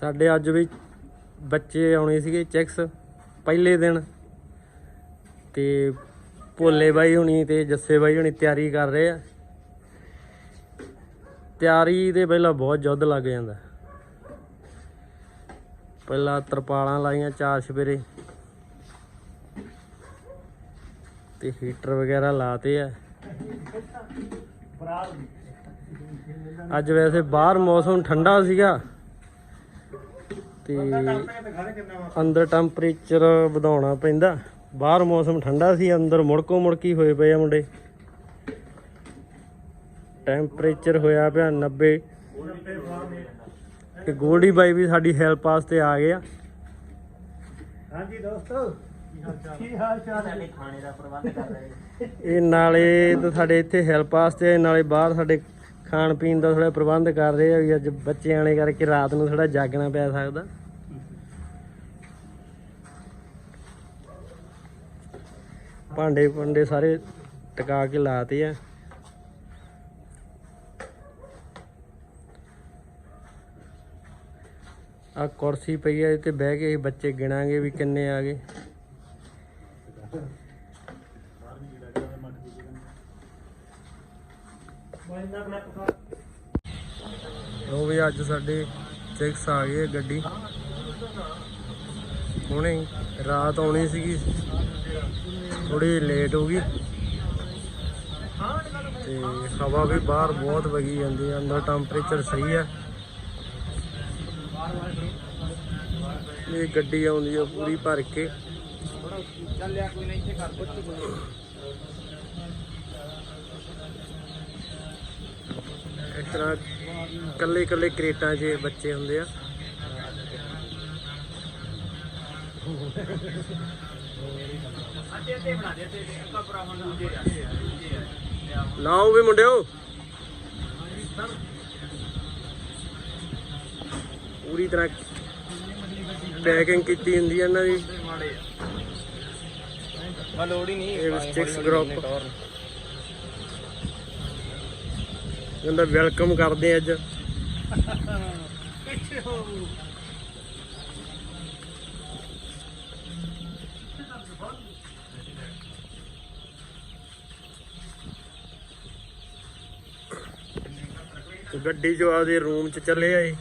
ਸਾਡੇ ਅੱਜ ਵੀ ਬੱਚੇ ਆਉਣੇ ਸੀਗੇ ਚੈਕਸ ਪਹਿਲੇ ਦਿਨ। ਤੇ ਭੋਲੇ ਬਾਈ ਹੁਣੀ ਤੇ ਜੱਸੇ ਬਾਈ ਹੁਣੀ ਤਿਆਰੀ ਕਰ ਰਹੇ ਆ। ਤਿਆਰੀ ਦੇ ਪਹਿਲਾਂ ਬਹੁਤ ਜੁੱਧ ਲੱਗ ਜਾਂਦਾ। ਪਹਿਲਾਂ ਤਰਪਾਲਾਂ ਲਾਈਆਂ ਚਾਰ ਸਵੇਰੇ। ਤੇ ਹੀਟਰ ਵਗੈਰਾ ਲਾਤੇ ਆ। ਅੱਜ ਵੈਸੇ ਬਾਹਰ ਮੌਸਮ ਠੰਡਾ ਸੀਗਾ ਤੇ ਅੰਦਰ ਟੈਂਪਰੇਚਰ ਵਧਾਉਣਾ ਪੈਂਦਾ। ਬਾਹਰ ਮੌਸਮ ਠੰਡਾ ਸੀ ਅੰਦਰ ਮੁੜਕੋ ਮੁੜਕੀ ਹੋਏ ਪਏ ਆ ਮੁੰਡੇ। ਟੈਂਪਰੇਚਰ ਹੋਇਆ ਪਿਆ 90 ਤੇ ਗੋਲਡੀ ਬਾਈ ਵੀ ਸਾਡੀ ਹੈਲਪ ਵਾਸਤੇ ਆ ਗਏ ਆ। ਹਾਂਜੀ ਦੋਸਤੋ ਕੀ ਹਾਲ ਚਾਲ? ਹੈ ਖਾਣੇ ਦਾ ਪ੍ਰਬੰਧ ਕਰ ਰਹੇ। ਇਹ ਨਾਲੇ ਤਾਂ ਸਾਡੇ ਇੱਥੇ ਹੈਲਪ ਵਾਸਤੇ ਨਾਲੇ ਬਾਹਰ ਸਾਡੇ ਖਾਣ ਪੀਣ ਦਾ ਥੋੜਾ ਪ੍ਰਬੰਧ ਕਰ ਰਹੇ ਆ ਵੀ ਅੱਜ ਬੱਚੇ ਆਣੇ ਕਰਕੇ ਰਾਤ ਨੂੰ ਥੋੜਾ ਜਾਗਣਾ ਪੈ ਸਕਦਾ। ਭਾਂਡੇ ਭੰਡੇ ਸਾਰੇ ਟਿਕਾ ਕੇ ਲਾਤੇ ਆ। ਆ ਕੁਰਸੀ ਪਈ ਆ ਤੇ ਬਹਿ ਕੇ ਬੱਚੇ ਗਿਣਾਂਗੇ ਵੀ ਕਿੰਨੇ ਆ ਗਏ। ਉਹ ਵੀ ਅੱਜ ਸਾਡੇ ਚੈਕਸ ਆ ਗਏ ਗੱਡੀ। ਹੁਣੇ ਰਾਤ ਆਉਣੀ ਸੀਗੀ। ਥੋੜੀ ਲੇਟ ਹੋ ਗਈ। ਤੇ ਹਵਾ ਵੀ ਬਾਹਰ ਬਹੁਤ ਵਗੀ ਜਾਂਦੀ ਹੈ ਅੰਦਰ ਟੈਂਪਰੇਚਰ ਸਹੀ ਹੈ ਇਹ ਗੱਡੀ ਆਉਂਦੀ ਹੈ ਪੂਰੀ ਭਰ ਕੇ। ਚੱਲਿਆ ਕੋਈ ਨਹੀਂ ਇੱਥੇ ਕਰ ਤਰ੍ਹਾਂ ਕੱਲੇ ਕੱਲੇ ਕ੍ਰੇਟਾਂ 'ਚ ਬੱਚੇ ਹੁੰਦੇ ਆ। ਲਾਓ ਵੀ ਮੁੰਡਿਓ। ਪੂਰੀ ਤਰ੍ਹਾਂ ਪੈਕਿੰਗ ਕੀਤੀ ਹੁੰਦੀ ਹੈ ਇਹਨਾਂ ਦੀ। ਮਾੜੇ ਆ ਲੋੜ ਹੀ ਨਹੀਂ। ਇਹ ਸਟਿਕਸ ਗਰੁੱਪ ਕਹਿੰਦਾ ਵੈਲਕਮ ਕਰਦੇ ਅੱਜ। ਗੱਡੀ ਜੋ ਆਪਦੇ ਰੂਮ ਚ ਚੱਲੇ ਆਏ।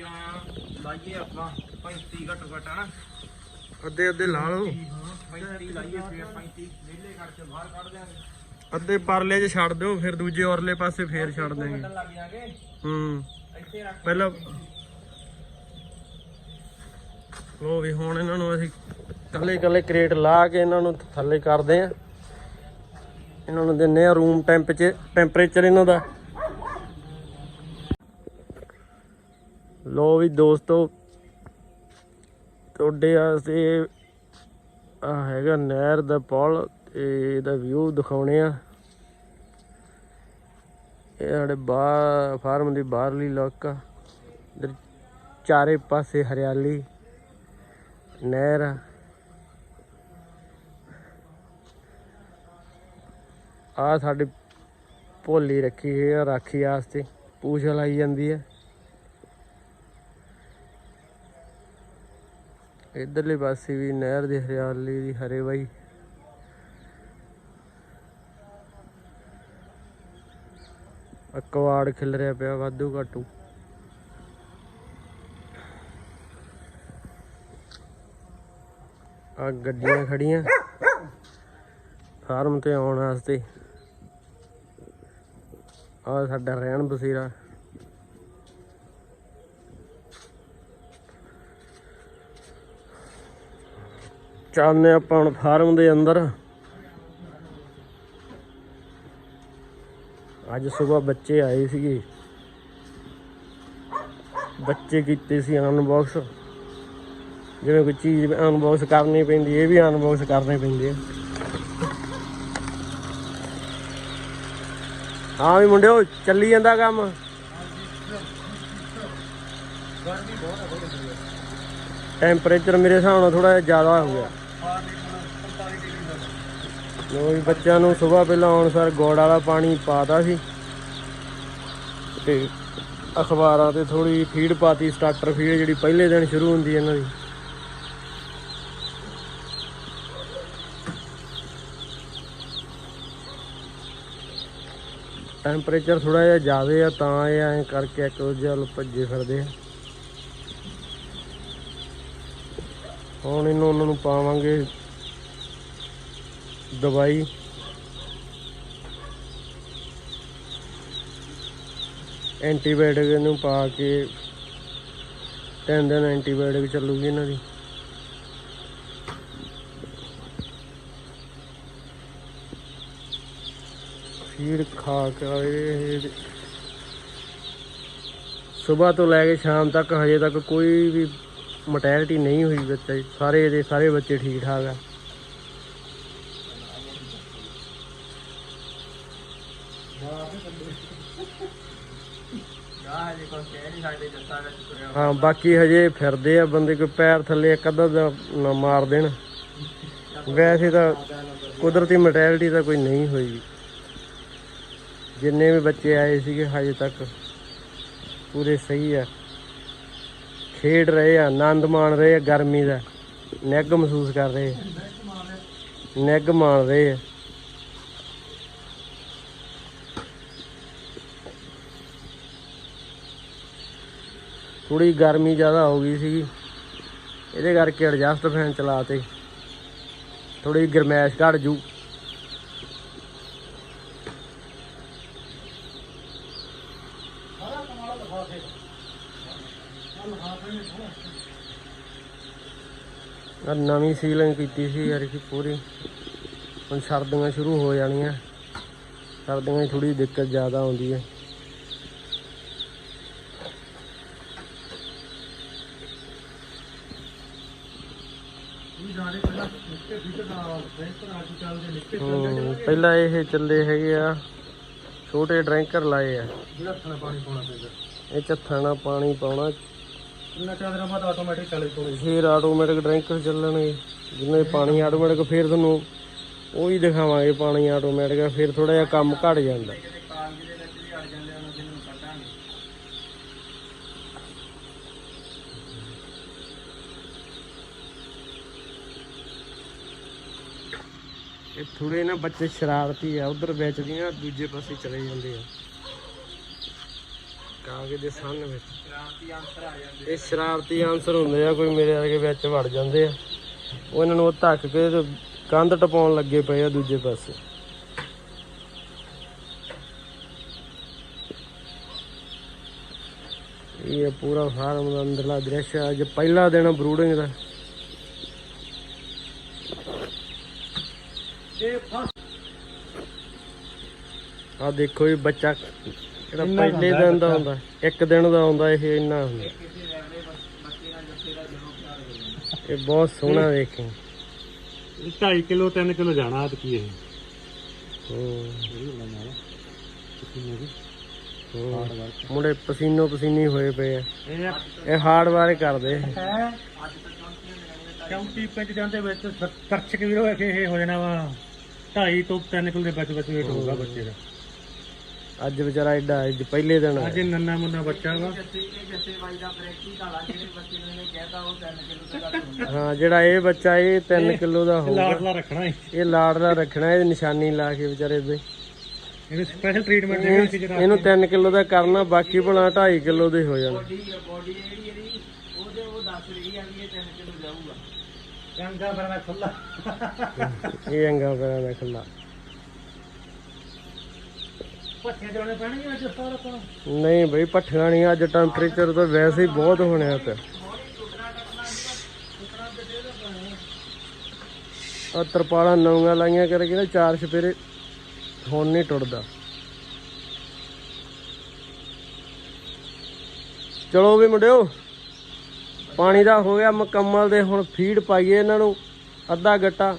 ਇਹ ਆ ਲਾਈਏ ਆਪਾਂ 35 ਘੱਟ ਘੱਟ ਆ ਨਾ ਅੱਧੇ ਅੱਧੇ ਲਾ ਲਓ। 35 ਲਾਈਏ ਫਿਰ 35 ਵਿਹਲੇ ਕਰਕੇ ਬਾਹਰ ਕੱਢ ਦਿਆਂਗੇ। ਅੱਧੇ ਪਰਲੇ 'ਚ ਛੱਡ ਦਿਓ ਫਿਰ ਦੂਜੇ ਔਰਲੇ ਪਾਸੇ ਫੇਰ ਛੱਡ ਦੇਂਗੇ ਹੂੰ। ਪਹਿਲਾਂ ਲੋ ਵੀ ਹੁਣ ਇਹਨਾਂ ਨੂੰ ਅਸੀਂ ਕੱਲੇ ਕੱਲੇ ਕ੍ਰੇਟ ਲਾ ਕੇ ਇਹਨਾਂ ਨੂੰ ਥੱਲੇ ਕਰਦੇ ਆ। ਇਹਨਾਂ ਨੂੰ ਦਿੰਨੇ ਆ ਰੂਮ ਟੈਂਪਰੇਚਰ ਟੈਂਪਰੇਚਰ ਇਹਨਾਂ ਦਾ। ਲੋ ਵੀ ਦੋਸਤੋ, ਤੁਹਾਡੇ ਵਾਸਤੇ ਆ ਹੈਗਾ ਨਹਿਰ ਦਾ ਪੁਲ ਤੇ ਇਹਦਾ ਵਿਊ ਦਿਖਾਉਣੇ ਆ। ਇਹ ਸਾਡੇ ਬਾਹਰ, ਫਾਰਮ ਦੀ ਬਾਹਰਲੀ ਇਲਾਕਾ ਇਧਰ ਚਾਰੇ ਪਾਸੇ ਹਰਿਆਲੀ, ਨਹਿਰ ਆ। ਆ ਸਾਡੇ ਭੋਲੀ ਰੱਖੀ ਹੋਈ ਆ, ਰਾਖੀ ਵਾਸਤੇ ਪੂਛ ਲਾਈ ਜਾਂਦੀ ਹੈ ਇਧਰਲੇ ਪਾਸੇ ਵੀ ਨਹਿਰ ਦੀ ਹਰਿਆਲੀ ਦੀ ਹਰੇ ਬਾਈ ਆ ਕਵਾੜ ਖਿਲ ਰਿਹਾ ਪਿਆ, ਵਾਧੂ ਘਾਟੂ। ਆ ਗੱਡੀਆਂ ਖੜੀਆਂ। ਫਾਰਮ ਤੇ ਆਉਣ ਵਾਸਤੇ। ਆ ਸਾਡਾ ਰਹਿਣ ਬਸੇਰਾ। ਚੱਲਦੇ ਆਪਾਂ ਹੁਣ ਫਾਰਮ ਦੇ ਅੰਦਰ। ਅੱਜ ਸਵੇਰ ਬੱਚੇ ਆਏ ਸੀਗੇ। ਬੱਚੇ ਕੀਤੇ ਸੀ ਅਨਬਾਕਸ ਜਿਵੇਂ ਕੋਈ ਚੀਜ਼ ਅਨਬਾਕਸ ਕਰਨੀ ਪੈਂਦੀ, ਇਹ ਵੀ ਅਨਬਾਕਸ ਕਰਨੇ ਪੈਂਦੇ ਆ। ਹਾਂ ਵੀ ਮੁੰਡਿਓ, ਚੱਲੀ ਜਾਂਦਾ ਕੰਮ। ਟੈਂਪਰੇਚਰ ਮੇਰੇ ਹਿਸਾਬ ਨਾਲ ਥੋੜਾ ਜਿਹਾ ਜ਼ਿਆਦਾ ਹੋ ਗਿਆ। ਲੋ ਜੀ, ਬੱਚਿਆਂ ਨੂੰ ਸਵੇਰ ਪਹਿਲਾਂ ਆਉਣ ਸਾਰ ਗੋੜ ਵਾਲਾ ਪਾਣੀ ਪਾਤਾ ਸੀ ਤੇ ਅਖਬਾਰਾਂ ਤੇ ਥੋੜੀ ਫੀਡ ਪਾਤੀ ਸਟਾਰਟਰ ਫੀਡ ਜਿਹੜੀ ਪਹਿਲੇ ਦਿਨ ਸ਼ੁਰੂ ਹੁੰਦੀ ਹੈ ਇਹਨਾਂ ਦੀ। ਟੈਂਪਰੇਚਰ ਥੋੜਾ ਜਿਹਾ ਜ਼ਿਆਦਾ ਆ, ਤਾਂ ਇਹ ਐਂ ਕਰਕੇ ਇੱਕ ਦੂਜੇ ਵੱਲ ਭੱਜੇ ਫਿਰਦੇ ਆ। ਹੁਣ ਇਹਨੂੰ ਉਹਨਾਂ ਨੂੰ ਪਾਵਾਂਗੇ ਦਵਾਈ। ਐਂਟੀਬਾਇਓਟਿਕ ਇਹਨੂੰ ਪਾ ਕੇ ਤਿੰਨ ਦਿਨ ਐਂਟੀਬਾਇਓਟਿਕ ਚੱਲੂਗੀ ਇਹਨਾਂ ਦੀ। ਫੀਡ ਖਾ ਕੇ ਸਵੇਰ ਤੋਂ ਲੈ ਕੇ ਸ਼ਾਮ ਤੱਕ ਹਜੇ ਤੱਕ ਕੋਈ ਵੀ ਮੋਟੈਲਿਟੀ ਨਹੀਂ ਹੋਈ ਬੱਚਾ ਜੀ। ਸਾਰੇ ਦੇ ਸਾਰੇ ਬੱਚੇ ਠੀਕ ਠਾਕ ਆ। ਹਾਂ, ਬਾਕੀ ਹਜੇ ਫਿਰਦੇ ਆ ਬੰਦੇ, ਕੋਈ ਪੈਰ ਥੱਲੇ ਇੱਕ ਅੱਧਾ ਦਾ ਨਾ ਮਾਰ ਦੇਣ। ਵੈਸੇ ਤਾਂ ਕੁਦਰਤੀ ਮਟੈਲਿਟੀ ਤਾਂ ਕੋਈ ਨਹੀਂ ਹੋਈ। ਜਿੰਨੇ ਵੀ ਬੱਚੇ ਆਏ ਸੀਗੇ ਹਜੇ ਤੱਕ, ਪੂਰੇ ਸਹੀ ਆ। ਖੇਡ ਰਹੇ ਆ, ਆਨੰਦ ਮਾਣ ਰਹੇ ਆ, ਗਰਮੀ ਦਾ। ਨਿੱਘ ਮਹਿਸੂਸ ਕਰ ਰਹੇ ਆ। ਨਿੱਘ ਮਾਣ ਰਹੇ ਆ। ਥੋੜੀ ਗਰਮੀ ਜ਼ਿਆਦਾ ਹੋ ਗਈ ਸੀਗੀ। ਇਹਦੇ ਕਰਕੇ ਐਡਜਸਟ ਫੈਨ ਚਲਾਤੇ। ਥੋੜੀ ਗਰਮੈਸ਼ ਘਟ ਜੂ। ਸਾਰਾ ਕਮਾਲ ਲਿਫਾਫੇ ਆ ਨਵੀਂ ਸੀਲਿੰਗ ਕੀਤੀ ਸੀ ਯਾਰ ਕਿ ਪੂਰੀ। ਹੁਣ ਸਰਦੀਆਂ ਸ਼ੁਰੂ ਹੋ ਜਾਣੀਆਂ। ਸਰਦੀਆਂ 'ਚ ਥੋੜੀ ਦਿੱਕਤ ਜ਼ਿਆਦਾ ਆਉਂਦੀ ਹੈ। ਪਹਿਲਾਂ ਇਹ ਚੱਲੇ ਹੈਗੇ ਆ। ਛੋਟੇ ਡਰੈਂਕਰ ਲਾਏ ਆ। ਇਹ ਚੱਥਾ ਨਾਲ ਪਾਣੀ ਪਾਉਣਾ। ਇੰਨਾ ਚਾਰ ਦਿਨਾਂ ਬਾਅਦ ਆਟੋਮੈਟਿਕ ਚੱਲੇ ਕੋਲੇ ਫਿਰ ਆਟੋਮੈਟਿਕ ਡਰੈਂਕਰ ਚੱਲਣਗੇ। ਜਿੰਨੇ ਪਾਣੀ ਆਟੋਮੈਟਿਕ ਫਿਰ ਤੁਹਾਨੂੰ ਉਹ ਹੀ ਦਿਖਾਵਾਂਗੇ ਪਾਣੀ ਆਟੋਮੈਟਿਕ ਫਿਰ ਥੋੜਾ ਜਿਹਾ ਕੰਮ ਘਟ ਜਾਂਦਾ। ਕਿਤੇ ਕਾਲਜ ਦੇ ਵਿੱਚ ਵੀ ਅੜ ਜਾਂਦੇ ਉਹਨਾਂ ਜਿਹਨੂੰ ਕੱਢਾਂਗੇ ਇਹ ਥੋੜੇ ਨਾ ਬੱਚੇ ਸ਼ਰਾਰਤੀ ਆ, ਉਧਰ ਵੇਚਦੀਆਂ ਦੂਜੇ ਪਾਸੇ ਚਲੇ ਜਾਂਦੇ ਆ। ਕਾਗੇ ਦੇ ਸਾਹਮਣੇ ਵਿੱਚ। ਕ੍ਰਾਂਤੀ ਅੰਤਰ ਆ ਜਾਂਦੇ ਇਹ ਸ਼ਰਾਰਤੀ ਆਨਸਰ ਹੁੰਦੇ ਆ ਕੋਈ ਮੇਰੇ ਵਰਗੇ ਵਿੱਚ ਵੜ ਜਾਂਦੇ ਆ। ਉਹ ਇਹਨਾਂ ਨੂੰ ਉਹ ਧੱਕ ਕੇ ਕੰਧ ਟਪਾਉਣ ਲੱਗੇ ਪਏ ਆ ਦੂਜੇ ਪਾਸੇ। ਇਹ ਪੂਰਾ ਫਾਰਮ ਦਾ ਅੰਦਰਲਾ ਦ੍ਰਿਸ਼ ਅੱਜ ਪਹਿਲਾ ਦਿਨ ਬਰੂਡਿੰਗ ਦਾ। ਆ ਦੇਖੋ ਇਹ ਬੱਚਾ ਜਿਹੜਾ ਪਹਿਲੇ ਦਿਨ ਦਾ ਹੁੰਦਾ ਇੱਕ ਦਿਨ ਦਾ ਹੁੰਦਾ ਇਹ ਇੰਨਾ ਹੁੰਦਾ। ਇਹ ਬਹੁਤ ਸੋਹਣਾ ਵੇਖੋ 2.5 ਕਿਲੋ 3 ਕਿਲੋ ਜਾਣਾ ਤੇ ਕੀ ਇਹ। ਮੁੰਡੇ ਪਸੀਨੋ ਪਸੀਨੀ ਹੋਏ ਪਏ ਆ। ਇਹ ਹਾਰਡ ਵਾਰ ਕਰਦੇ ਹੈ? ਚੌਂਤੀ ਪਿੰਡ ਜਾਂਦੇ ਵਿੱਚ ਖਰਚ ਕਿ ਵੀਰੋ ਇਹ ਹੋ ਜਾਣਾ ਵਾ। 2.5 ਤੋਂ 3 ਕਿਲੋ ਦੇ ਵਿੱਚ ਵਿੱਚ ਵੇਟ ਹੋਊਗਾ ਬੱਚੇ ਦਾ। ਅੱਜ ਵਿਚਾਰਾ ਐਡਾ ਅੱਜ ਪਹਿਲੇ ਦਿਨ ਅੱਜ ਨੰਨਾ ਮੁੰਨਾ ਬੱਚਾ ਵਾ। ਜੱਸੇ ਇਹ ਜੱਸੇ ਬਾਈ ਦਾ ਪ੍ਰੈਕਟੀਕਲ ਆ ਜਿਹੜੇ ਬੱਚੇ ਨੂੰ ਇਹਨੇ ਕਹਿਤਾ ਉਹ 3 ਕਿਲੋ ਤੋਂ ਘੱਟ ਹੁੰਦਾ ਹਾਂ ਜਿਹੜਾ ਇਹ ਬੱਚਾ ਇਹ 3 ਕਿਲੋ ਦਾ ਹੋਊਗਾ। ਲਾਡਲਾ ਰੱਖਣਾ ਇਹ ਲਾੜਲਾ ਰੱਖਣਾ ਇਹ ਨਿਸ਼ਾਨੀ ਲਾ ਕੇ ਵਿਚਾਰੇ ਦੇ। ਇਹਨੂੰ ਸਪੈਸ਼ਲ ਟ੍ਰੀਟਮੈਂਟ ਦੇਣੀ ਸੀ ਜਿਹੜਾ ਇਹਨੂੰ 3 ਕਿਲੋ ਦਾ ਕਰਨਾ ਬਾਕੀ ਭਲਾ 2.5 ਕਿਲੋ ਦੇ ਹੋ ਜਾਣਾ। ਬੋਡੀ ਬੋਡੀ ਜਿਹੜੀ ਇਹਦੀ ਉਹਦੇ ਉਹ ਦੱਸ ਰਹੀ ਆ ਵੀ ਇਹ 3 ਕਿਲੋ ਜਾਊਗਾ। ਚੰਗਾ ਬਰਨਾ ਖੁੱਲਾ ਇਹ ਅੰਗਾ ਪੈਰਾਂ ਦਾ ਖੁੱਲਾ ਪੱਠੀਆਂ ਚੋਣੇ ਪੈਣਗੀਆਂ ਅੱਜ ਸਾਰਾ ਤਾਂ ਨਹੀਂ ਬਈ ਪੱਠੀਆਂ ਨਹੀਂ, ਅੱਜ ਟੈਂਪਰੇਚਰ ਤਾਂ ਵੈਸੇ ਹੀ ਬਹੁਤ ਹੋਣਿਆ ਪਿਆ ਆ ਤਰਪਾਲਾਂ ਨਵੀਆਂ ਲਾਈਆਂ ਕਰਕੇ ਨਾ ਚਾਰ ਛਪੇਰੇ ਹੁਣ ਨਹੀਂ ਟੁੱਟਦਾ। ਚਲੋ ਵੀ ਮੁੰਡਿਓ, ਪਾਣੀ ਦਾ ਹੋ ਗਿਆ ਮੁਕੰਮਲ ਦੇ ਹੁਣ ਫੀਡ ਪਾਈਏ ਇਹਨਾਂ ਨੂੰ, ਅੱਧਾ ਗੱਟਾ।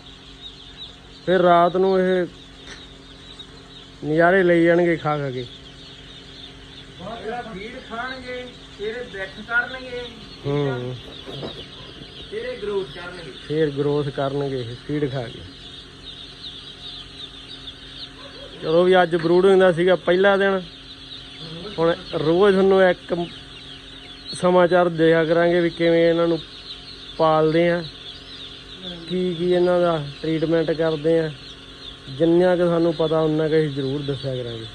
ਫਿਰ ਰਾਤ ਨੂੰ ਇਹ ਨਜ਼ਾਰੇ ਲਈ ਜਾਣਗੇ ਖਾ ਖਾ ਕੇ। ਜਿਹੜਾ ਫੀਡ ਖਾਣਗੇ ਫਿਰ ਬੈਠ ਕਰਨਗੇ। ਹੂੰ। ਤੇਰੇ ਗਰੋਥ ਕਰਨਗੇ। ਫੇਰ ਗਰੋਥ ਕਰਨਗੇ ਫੀਡ ਖਾ ਕੇ। ਚਲੋ ਵੀ ਅੱਜ ਬਰੂਡਿੰਗ ਦਾ ਸੀਗਾ ਪਹਿਲਾ ਦਿਨ। ਹੁਣ ਰੋਜ਼ ਤੁਹਾਨੂੰ ਇੱਕ ਸਮਾਚਾਰ ਦਿਆ ਕਰਾਂਗੇ ਵੀ ਕਿਵੇਂ ਇਹਨਾਂ ਨੂੰ ਪਾਲਦੇ ਆ। ਕੀ ਕੀ ਇਹਨਾਂ ਦਾ ਟ੍ਰੀਟਮੈਂਟ ਕਰਦੇ ਆ। ਜਿੰਨਾ ਕਿ ਸਾਨੂੰ ਪਤਾ ਉਹਨਾਂ ਕਿ ਅਸੀਂ ਜ਼ਰੂਰ ਦੱਸਿਆ ਕਰਾਂਗੇ।